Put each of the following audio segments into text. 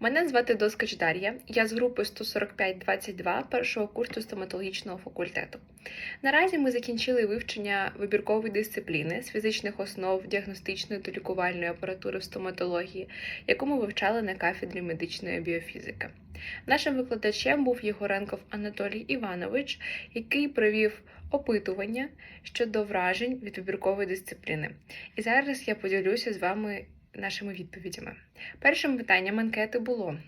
Мене звати Доскач Дар'я. Я з групи 145-22 першого курсу стоматологічного факультету. Наразі ми закінчили вивчення вибіркової дисципліни з фізичних основ діагностичної та лікувальної апаратури в стоматології, яку ми вивчали на кафедрі медичної біофізики. Нашим викладачем був Єгоренков Анатолій Іванович, який провів опитування щодо вражень від вибіркової дисципліни. І зараз я поділюся з вами нашими відповідями. Першим питанням анкети було: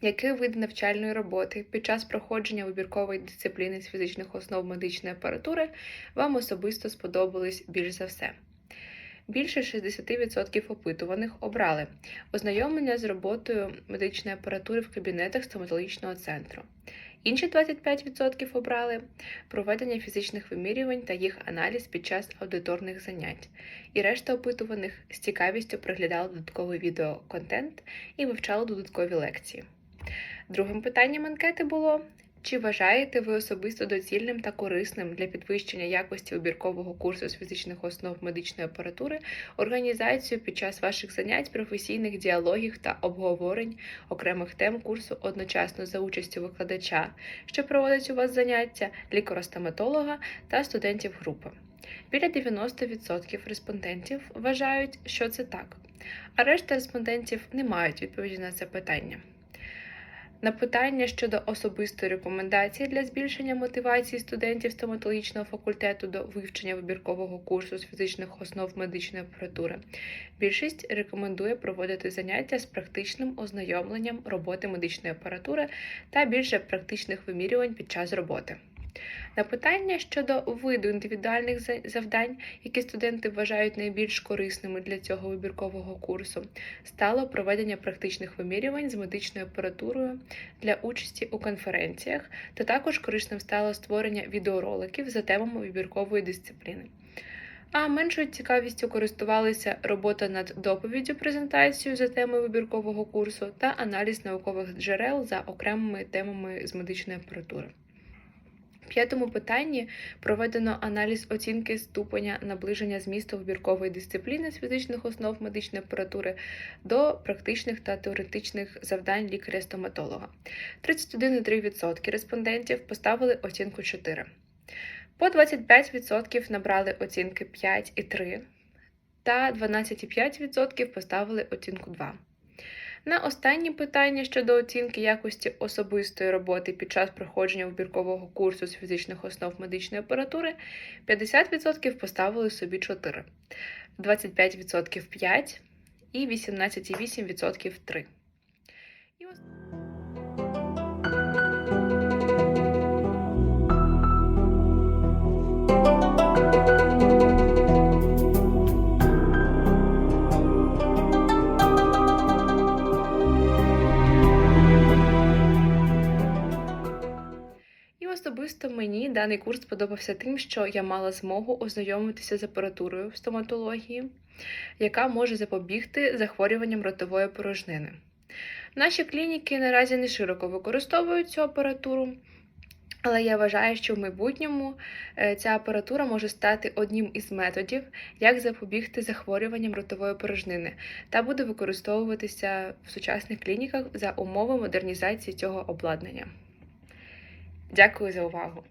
який вид навчальної роботи під час проходження вибіркової дисципліни з фізичних основ медичної апаратури вам особисто сподобались більш за все? Більше 60% опитуваних обрали ознайомлення з роботою медичної апаратури в кабінетах стоматологічного центру. Інші 25% обрали проведення фізичних вимірювань та їх аналіз під час аудиторних занять. І решта опитуваних з цікавістю приглядали додатковий відеоконтент і вивчала додаткові лекції. Другим питанням анкети було: чи вважаєте ви особисто доцільним та корисним для підвищення якості обіркового курсу з фізичних основ медичної апаратури організацію під час ваших занять професійних діалогів та обговорень окремих тем курсу одночасно за участю викладача, що проводить у вас заняття, лікаростоматолога та студентів групи? Біля 90% респондентів вважають, що це так, а решта респондентів не мають відповіді на це питання. На питання щодо особистої рекомендації для збільшення мотивації студентів стоматологічного факультету до вивчення вибіркового курсу з фізичних основ медичної апаратури, більшість рекомендує проводити заняття з практичним ознайомленням роботи медичної апаратури та більше практичних вимірювань під час роботи. На питання щодо виду індивідуальних завдань, які студенти вважають найбільш корисними для цього вибіркового курсу, стало проведення практичних вимірювань з медичною апаратурою для участі у конференціях, та також корисним стало створення відеороликів за темами вибіркової дисципліни. А меншою цікавістю користувалися робота над доповіддю презентацією за темою вибіркового курсу та аналіз наукових джерел за окремими темами з медичної апаратури. П'ятому питанні проведено аналіз оцінки ступеня наближення змісту вибіркової дисципліни з фізичних основ медичної апаратури до практичних та теоретичних завдань лікаря-стоматолога. 31,3% респондентів поставили оцінку 4. По 25% набрали оцінки 5 і 3, та 12,5% поставили оцінку 2. На останнє питання щодо оцінки якості особистої роботи під час проходження вибіркового курсу з фізичних основ медичної апаратури 50% поставили собі 4, 25% 5 і 18,8% 3. І ос- особисто мені даний курс сподобався тим, що я мала змогу ознайомитися з апаратурою в стоматології, яка може запобігти захворюванням ротової порожнини. Наші клініки наразі не широко використовують цю апаратуру, але я вважаю, що в майбутньому е, ця апаратура може стати одним із методів, як запобігти захворюванням ротової порожнини, та буде використовуватися в сучасних клініках за умови модернізації цього обладнання. Дякую за увагу!